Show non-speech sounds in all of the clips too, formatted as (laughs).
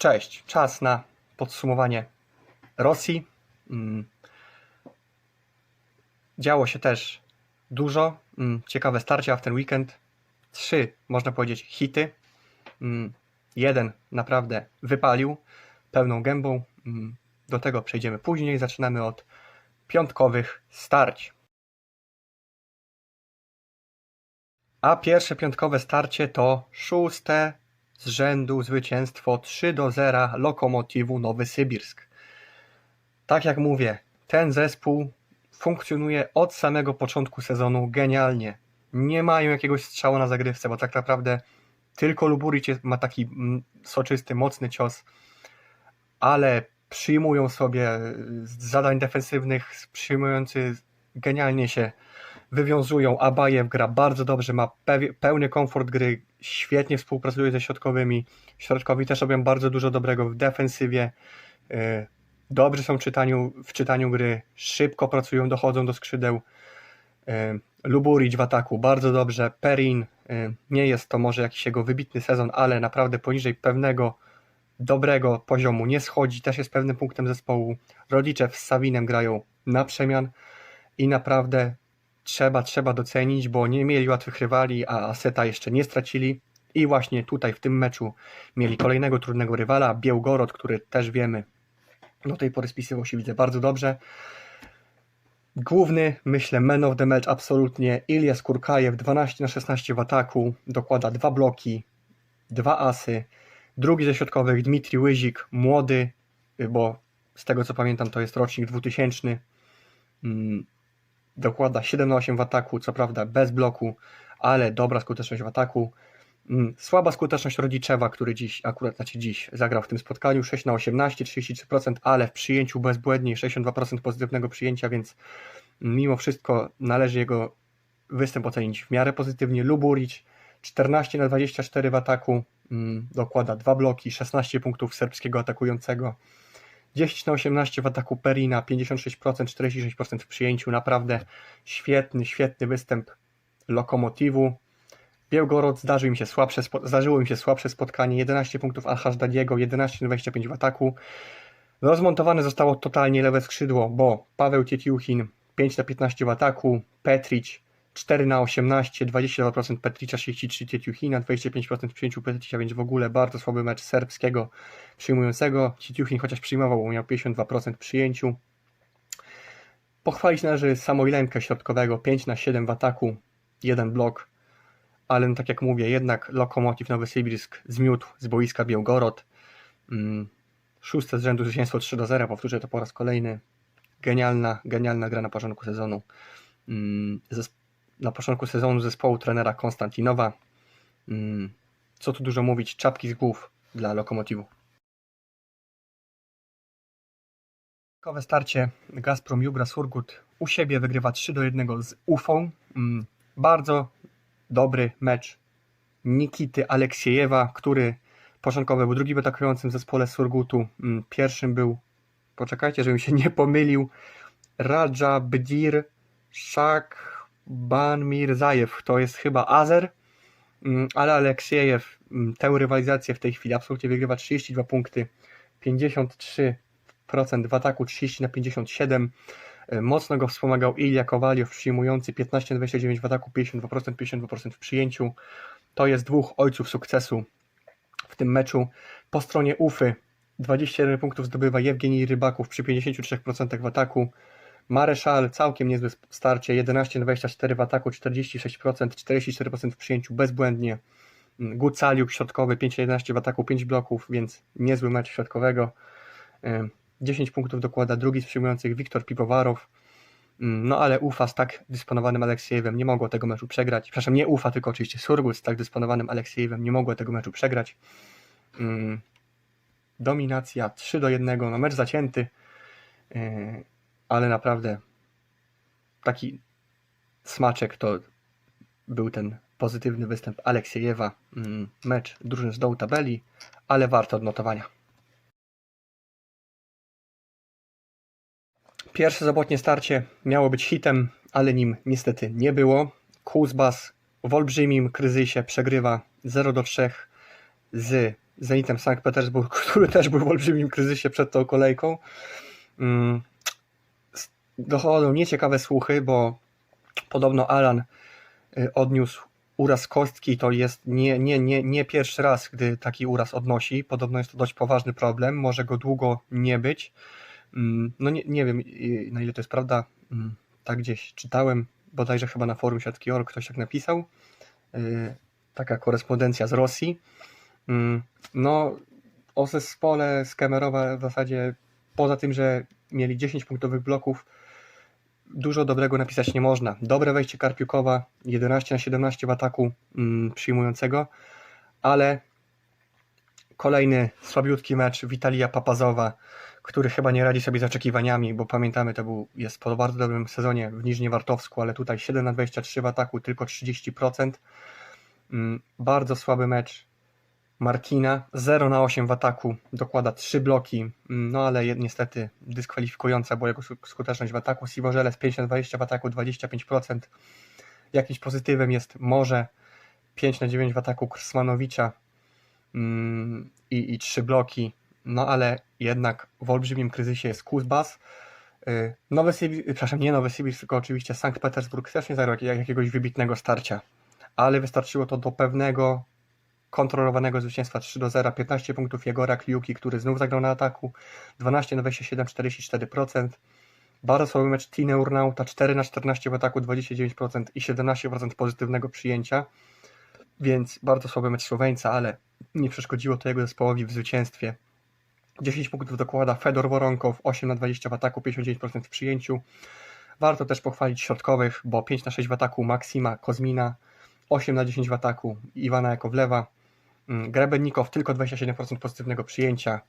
Cześć, czas na podsumowanie Rosji. Mm. Działo się też dużo. Mm, Ciekawe starcia w ten weekend. Trzy, można powiedzieć, hity. Mm, Jeden naprawdę wypalił pełną gębą. Do tego przejdziemy później. Zaczynamy od piątkowych starć. A pierwsze piątkowe starcie to szóste z rzędu zwycięstwo 3 do 0 Lokomotywu Nowy Sybirsk. Tak jak mówię, ten zespół funkcjonuje od samego początku sezonu genialnie. Nie mają jakiegoś strzału na zagrywce, bo tak naprawdę tylko Luburic ma taki mm, soczysty, mocny cios, ale przyjmują sobie z zadań defensywnych, przyjmujący genialnie się wywiązują. Abajew gra bardzo dobrze, ma pełny komfort gry, świetnie współpracuje ze środkowymi. Środkowi też robią bardzo dużo dobrego w defensywie. y, Dobrzy są w czytaniu, w czytaniu gry, szybko pracują, dochodzą do skrzydeł. Y, Luburić w ataku bardzo dobrze. Perin y, nie jest to może jakiś jego wybitny sezon, ale naprawdę poniżej pewnego dobrego poziomu nie schodzi, też jest pewnym punktem zespołu. Rodziczew z Sawinem grają na przemian i naprawdę trzeba, trzeba docenić, bo nie mieli łatwych rywali, a Aseta jeszcze nie stracili. I właśnie tutaj w tym meczu mieli kolejnego trudnego rywala, Białgorod, który też wiemy, do tej pory spisywał się widzę bardzo dobrze. Główny, myślę, man of the match absolutnie Ilias Kurkajew, 12 na 16 w ataku, dokłada dwa bloki, dwa asy. Drugi ze środkowych Dmitri Łyzik, młody, bo z tego co pamiętam to jest rocznik 2000. Dokłada 7 na 8 w ataku, co prawda bez bloku, ale dobra skuteczność w ataku. Mm, Słaba skuteczność Rodziczewa, który dziś, akurat znaczy dziś, zagrał w tym spotkaniu 6 na 18, 33%, ale w przyjęciu bezbłędnie 62% pozytywnego przyjęcia, więc mimo wszystko należy jego występ ocenić w miarę pozytywnie. Luburić 14 na 24 w ataku, mm, dokłada dwa bloki, 16 punktów serbskiego atakującego. 10 na 18 w ataku Perina, 56%, 46% w przyjęciu. Naprawdę świetny, świetny występ Lokomotivu. Białgorod zdarzył im się słabsze, zdarzyło im się słabsze spotkanie. 11 punktów Al-Hashdadiego, 11 na 25 w ataku. Rozmontowane zostało totalnie lewe skrzydło, bo Paweł Cietiuchin 5 na 15 w ataku, Petrić 4 na 18, 22% Petricza, 33 Cietiuchina, 25% w przyjęciu Petricza, więc w ogóle bardzo słaby mecz serbskiego przyjmującego. Cietiuchin chociaż przyjmował, bo miał 52% w przyjęciu. Pochwalić należy Samoilenkę środkowego, 5 na 7 w ataku, jeden blok, ale no tak jak mówię, jednak Lokomotiv Nowy Sybirsk zmiótł z boiska Białgorod. Mm, Szóste z rzędu zwycięstwo 3 do 0, powtórzę to po raz kolejny. Genialna, genialna gra na początku sezonu. Mm, zes- Na początku sezonu zespołu trenera Konstantinowa. Mm, Co tu dużo mówić, czapki z głów dla Lokomotivu. Kowe starcie Gazprom Jugra Surgut u siebie wygrywa 3 do 1 z Ufą. Mm, Bardzo dobry mecz Nikity Aleksiejewa, który początkowo był drugim atakującym w zespole Surgutu. Mm, Pierwszym był, poczekajcie, żebym się (laughs) nie pomylił, Raja Bdir Shakban Mirzajew. To jest chyba Azer, Mm, ale Aleksiejew mm, tę rywalizację w tej chwili absolutnie wygrywa 32 punkty, 53% w ataku, 30 na 57. E, Mocno go wspomagał Ilja Kowaliow, przyjmujący 15 na 29 w ataku, 52%, 52% w przyjęciu. To jest dwóch ojców sukcesu w tym meczu. Po stronie Ufy 21 punktów zdobywa Jewgenij Rybaków przy 53% w ataku. Mareszal całkiem niezłe starcie, 11 na 24 w ataku, 46%, 44% w przyjęciu bezbłędnie. Mm, Gucaliuk środkowy, 5 na 11 w ataku, 5 bloków, więc niezły mecz środkowego. Ym, 10 punktów dokłada drugi z przyjmujących Wiktor Piwowarow. Mm, No ale Ufa z tak dysponowanym Aleksiejewem nie mogło tego meczu przegrać. Przepraszam, nie Ufa, tylko oczywiście Surgut z tak dysponowanym Aleksiejewem nie mogło tego meczu przegrać. Mm, Dominacja 3 do 1, no mecz zacięty, yy, ale naprawdę taki smaczek to był ten pozytywny występ Aleksiejewa. Mm, Mecz drużyn z dołu tabeli, ale warto odnotowania. Pierwsze sobotnie starcie miało być hitem, ale nim niestety nie było. Kuzbas w olbrzymim kryzysie przegrywa 0 do 3 z Zenitem Sankt Petersburg, (laughs) który też był w olbrzymim kryzysie przed tą kolejką. Dochodzą nieciekawe słuchy, bo podobno Alan y, odniósł uraz kostki. To jest nie, nie, nie, nie pierwszy raz, gdy taki uraz odnosi. Podobno jest to dość poważny problem. Może go długo nie być. Mm, No nie, nie wiem, na ile to jest prawda. Mm, Tak gdzieś czytałem, bodajże chyba na forum siatki.org ktoś tak napisał. Y, Taka korespondencja z Rosji. Mm, No, o zespole z Kemerowa w zasadzie poza tym, że mieli 10 punktowych bloków, dużo dobrego napisać nie można. Dobre wejście Karpiukowa, 11 na 17 w ataku mm, przyjmującego, ale kolejny słabiutki mecz Witalia Papazowa, który chyba nie radzi sobie z oczekiwaniami, bo pamiętamy, to był, jest po bardzo dobrym sezonie w Niżniewartowsku, ale tutaj 7 na 23 w ataku, tylko 30%. Mm, Bardzo słaby mecz Martina, 0 na 8 w ataku, dokłada 3 bloki, no ale niestety dyskwalifikująca była jego sku- skuteczność w ataku. Siwożele z 5 na 20 w ataku, 25%. Jakimś pozytywem jest może 5 na 9 w ataku Krsmanowicza mm, i, i 3 bloki, no ale jednak w olbrzymim kryzysie jest Kuzbas. Y, Nowy Sibir, przepraszam, nie Nowy Sibir, tylko oczywiście Sankt Petersburg też nie zagrał jak- jakiegoś wybitnego starcia, ale wystarczyło to do pewnego kontrolowanego zwycięstwa 3 do 0, 15 punktów Jegora Kliuki, który znów zagrał na ataku, 12 na 27, 44%. Bardzo słaby mecz Tine Urnauta, 4 na 14 w ataku, 29% i 17% pozytywnego przyjęcia, więc bardzo słaby mecz Słoweńca, ale nie przeszkodziło to jego zespołowi w zwycięstwie. 10 punktów dokłada Fedor Woronkow, 8 na 20 w ataku, 59% w przyjęciu. Warto też pochwalić środkowych, bo 5 na 6 w ataku Maksima Kozmina, 8 na 10 w ataku Iwana Jakowlewa, Mm, Grebennikow tylko 27% pozytywnego przyjęcia,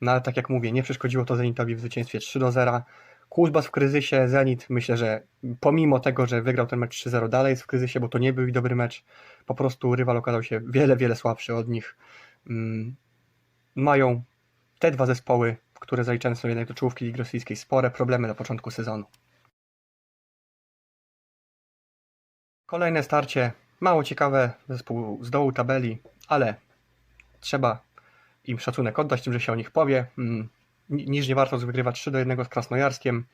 no ale tak jak mówię, nie przeszkodziło to Zenitowi w zwycięstwie 3 do 0. Kuzbas w kryzysie, Zenit myślę, że pomimo tego, że wygrał ten mecz 3-0 dalej jest w kryzysie, bo to nie był dobry mecz, po prostu rywal okazał się wiele, wiele słabszy od nich. Mm, Mają te dwa zespoły, które zaliczane są jednak do czołówki Ligi Rosyjskiej, spore problemy na początku sezonu. Kolejne starcie, mało ciekawe, zespół z dołu tabeli, ale trzeba im szacunek oddać tym, że się o nich powie. Mm, Ni- Niżnie Wartowsk wygrywa 3 do 1 z Krasnojarskiem,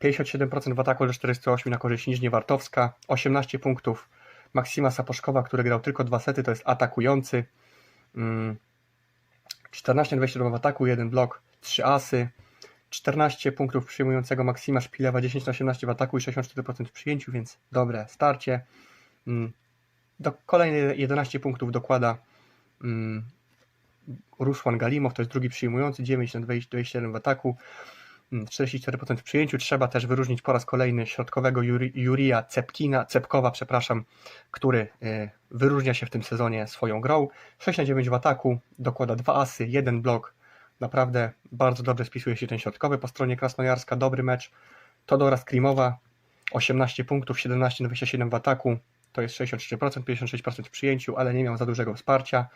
57% w ataku do 48 na korzyść Niżniewartowska, 18 punktów Maksima Saposzkowa, który grał tylko dwa sety, to jest atakujący. Mm, 14 na 22 w ataku, 1 blok, 3 asy. 14 punktów przyjmującego Maksima Szpilewa, 10 na 18 w ataku i 64% w przyjęciu, więc dobre starcie. Mm, Do, kolejne 11 punktów dokłada mm, Rusłan Galimow, to jest drugi przyjmujący, 9 na 20 27 w ataku, mm, 44% w przyjęciu. Trzeba też wyróżnić po raz kolejny środkowego Juri, Jurija Cepkina, Cepkowa, przepraszam, który y, wyróżnia się w tym sezonie swoją grą. 6 na 9 w ataku, dokłada dwa asy, jeden blok. Naprawdę bardzo dobrze spisuje się ten środkowy po stronie Krasnojarska, dobry mecz. Todora Skrimowa, 18 punktów, 17 na 27 w ataku, to jest 63%, 56% w przyjęciu, ale nie miał za dużego wsparcia.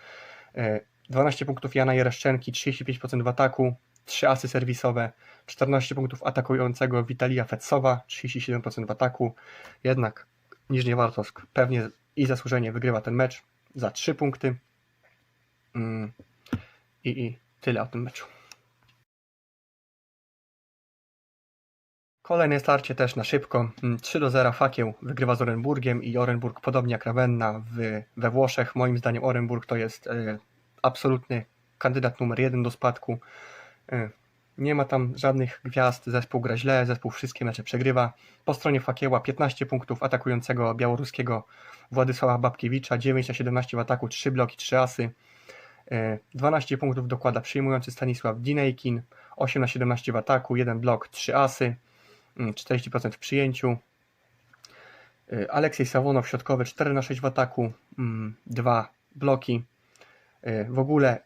E, 12 punktów Jana Jereszczenki, 35% w ataku, 3 asy serwisowe, 14 punktów atakującego Witalia Fetsowa, 37% w ataku. Jednak Niżniewartowsk pewnie i zasłużenie wygrywa ten mecz za 3 punkty. Mm, I, I tyle o tym meczu. Kolejne starcie też na szybko. Mm, 3 do 0 Fakieł wygrywa z Orenburgiem i Orenburg podobnie jak Ravenna w, we Włoszech. Moim zdaniem Orenburg to jest e, absolutny kandydat numer jeden do spadku. E, nie ma tam żadnych gwiazd, zespół gra źle, zespół wszystkie mecze przegrywa. Po stronie Fakieła 15 punktów atakującego białoruskiego Władysława Babkiewicza, 9 na 17 w ataku, 3 bloki, 3 asy. E, 12 punktów dokłada przyjmujący Stanisław Dinejkin, 8 na 17 w ataku, 1 blok, 3 asy, mm, 40% w przyjęciu. E, Aleksiej Sawonow, środkowy, 4 na 6 w ataku, 2 bloki. E, W ogóle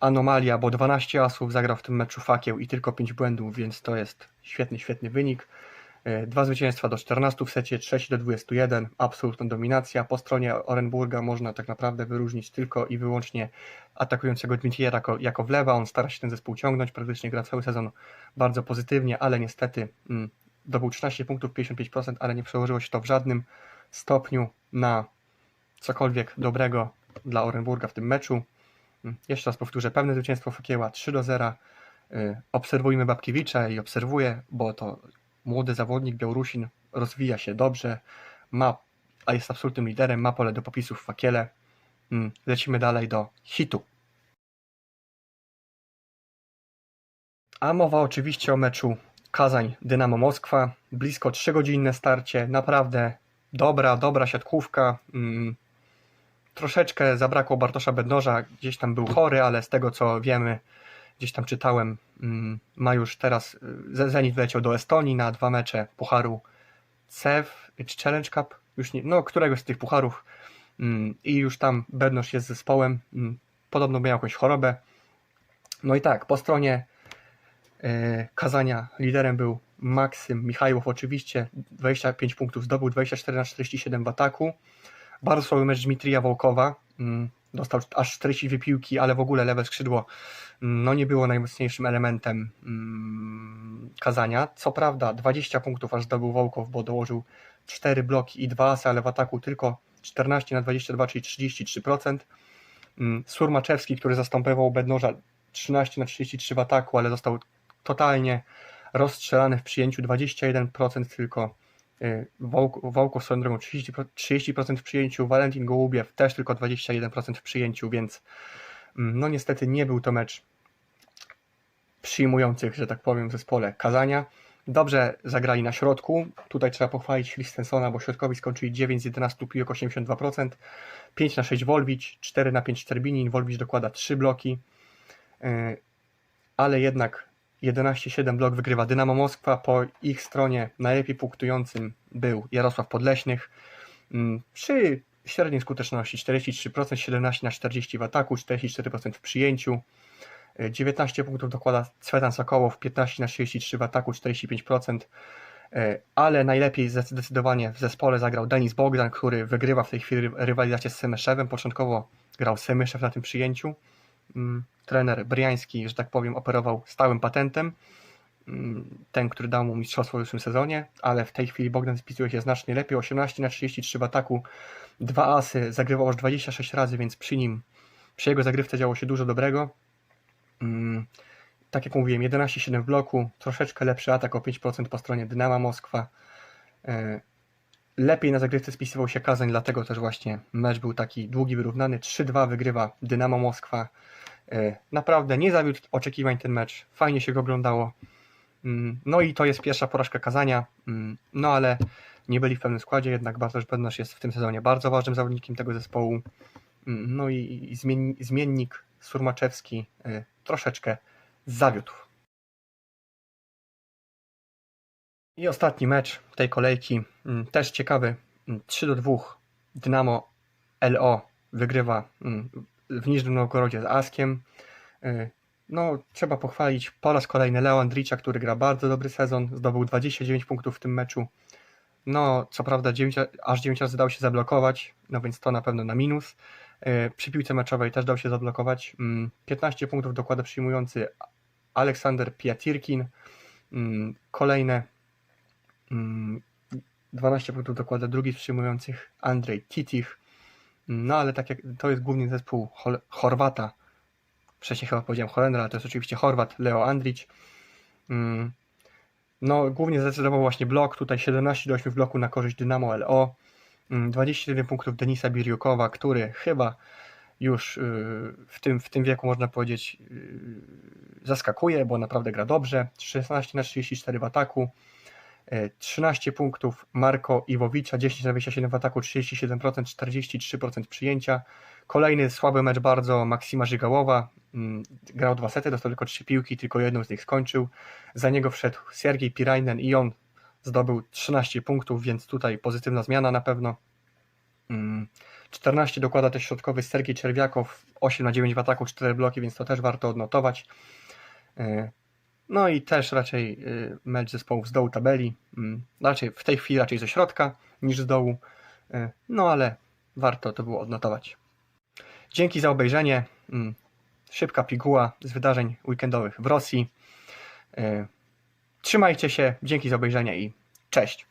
anomalia, bo 12 asów zagrał w tym meczu Fakieł i tylko 5 błędów, więc to jest świetny, świetny wynik. E, Dwa zwycięstwa do 14 w secie, trzeci do 21, absolutna dominacja. Po stronie Orenburga można tak naprawdę wyróżnić tylko i wyłącznie atakującego Dmitrija jako, jako wlewa. On stara się ten zespół ciągnąć, praktycznie gra cały sezon bardzo pozytywnie, ale niestety mm, zdobył 13 punktów, 55%, ale nie przełożyło się to w żadnym stopniu na cokolwiek dobrego dla Orenburga w tym meczu. Mm, Jeszcze raz powtórzę, pewne zwycięstwo Fakieła 3 do 0. Y, Obserwujmy Babkiewicza i obserwuję, bo to młody zawodnik Białorusin rozwija się dobrze, ma, a jest absolutnym liderem, ma pole do popisów w Fakiele. Mm, Lecimy dalej do hitu. A mowa oczywiście o meczu Kazań-Dynamo Moskwa. Blisko 3-godzinne starcie, naprawdę dobra, dobra siatkówka. Mm, Troszeczkę zabrakło Bartosza Bednoża, gdzieś tam był chory, ale z tego co wiemy, gdzieś tam czytałem, mm, ma już teraz, y, Zenit wleciał do Estonii na dwa mecze Pucharu CEF czy Challenge Cup, już nie, no któregoś z tych pucharów mm, i już tam Bednoż jest zespołem, mm, podobno miał jakąś chorobę. No i tak, po stronie e, Kazania liderem był Maksym Michajłow oczywiście, 25 punktów zdobył, 24 na 47 w ataku. Bardzo słaby mecz Dmitrija Wołkowa, dostał aż 42 piłki, ale w ogóle lewe skrzydło mm, no nie było najmocniejszym elementem mm, Kazania. Co prawda 20 punktów aż zdobył Wołkow, bo dołożył 4 bloki i 2 asy, ale w ataku tylko 14 na 22, czyli 33%. Mm, Surmaczewski, który zastępował Bednoża 13 na 33 w ataku, ale został totalnie rozstrzelany w przyjęciu 21% tylko. Y, Wołk- Wołkow swoją drogą 30%, 30% w przyjęciu, Walentin Gołubiew też tylko 21% w przyjęciu, więc mm, no niestety nie był to mecz przyjmujących, że tak powiem, w zespole Kazania. Dobrze zagrali na środku. Tutaj trzeba pochwalić Christensona, bo środkowi skończyli 9 z 11 piłek 82%, 5 na 6 Wolwicz, 4 na 5 Terbinin, Wolwicz dokłada 3 bloki, Yy, ale jednak 11-7 blok wygrywa Dynamo Moskwa. Po ich stronie najlepiej punktującym był Jarosław Podleśnych Mm, przy średniej skuteczności 43%, 17 na 40 w ataku, 44% w przyjęciu. Yy, 19 punktów dokłada Cwetan Sokołow, 15 na 33 w ataku, 45%. Yy, Ale najlepiej zdecydowanie w zespole zagrał Denis Bogdan, który wygrywa w tej chwili rywalizację z Semyszewem. Początkowo grał Semyszew na tym przyjęciu. Mm, Trener Briański, że tak powiem, operował stałym patentem. Mm, Ten, który dał mu mistrzostwo w zeszłym sezonie, ale w tej chwili Bogdan spisuje się znacznie lepiej. 18 na 33 w ataku, dwa asy, zagrywał aż 26 razy, więc przy nim, przy jego zagrywce działo się dużo dobrego. Mm, Tak jak mówiłem, 11-7 w bloku, troszeczkę lepszy atak o 5% po stronie Dynama Moskwa. E, Lepiej na zagrywce spisywał się Kazań, dlatego też właśnie mecz był taki długi, wyrównany. 3-2 wygrywa Dynamo Moskwa. E, Naprawdę nie zawiódł oczekiwań ten mecz. Fajnie się go oglądało. Mm, No i to jest pierwsza porażka Kazania. Mm, No ale nie byli w pełnym składzie, jednak Bartosz Bednosz jest w tym sezonie bardzo ważnym zawodnikiem tego zespołu. Mm, No i i zmien- zmiennik Surmaczewski e, troszeczkę zawiódł. I ostatni mecz tej kolejki, też ciekawy, mm, 3 do 2. Dynamo LO wygrywa w Niżnym Nowgorodzie z Askiem. Y, No, trzeba pochwalić po raz kolejny Leo Andricza, który gra bardzo dobry sezon, zdobył 29 punktów w tym meczu. No, co prawda 9, aż 9 razy dał się zablokować, no więc to na pewno na minus. Y, Przy piłce meczowej też dał się zablokować. Mm, 15 punktów dokłada przyjmujący Aleksander Piatirkin. Mm, Kolejne Mm, 12 punktów dokłada drugi z przyjmujących Andrzej Titich. No ale tak jak to jest główny zespół Chol- Chorwata. Wcześniej chyba powiedziałem Holendra, ale to jest oczywiście Chorwat, Leo Andrić. Mm, No, głównie zdecydował właśnie blok. Tutaj 17 do 8 w bloku na korzyść Dynamo LO. Mm, 21 punktów Denisa Biriukowa, który chyba już yy, w tym, w tym wieku można powiedzieć yy, zaskakuje, bo naprawdę gra dobrze. 16 na 34 w ataku. E, 13 punktów Marko Iwowicza, 10 na 27 w ataku, 37%, 43% przyjęcia. Kolejny słaby mecz bardzo Maksima Żygałowa. mm, Grał dwa sety, dostał tylko trzy piłki, tylko jedną z nich skończył. Za niego wszedł Siergiej Pirajnen i on zdobył 13 punktów, więc tutaj pozytywna zmiana na pewno. Mm, 14 dokłada też środkowy Sergiej Czerwiakow, 8 na 9 w ataku, 4 bloki, więc to też warto odnotować. No i też raczej y, mecz zespołów z dołu tabeli. Mm, Raczej w tej chwili raczej ze środka niż z dołu. Y, No ale warto to było odnotować. Dzięki za obejrzenie. Mm, Szybka piguła z wydarzeń weekendowych w Rosji. Y, Trzymajcie się, dzięki za obejrzenie i cześć.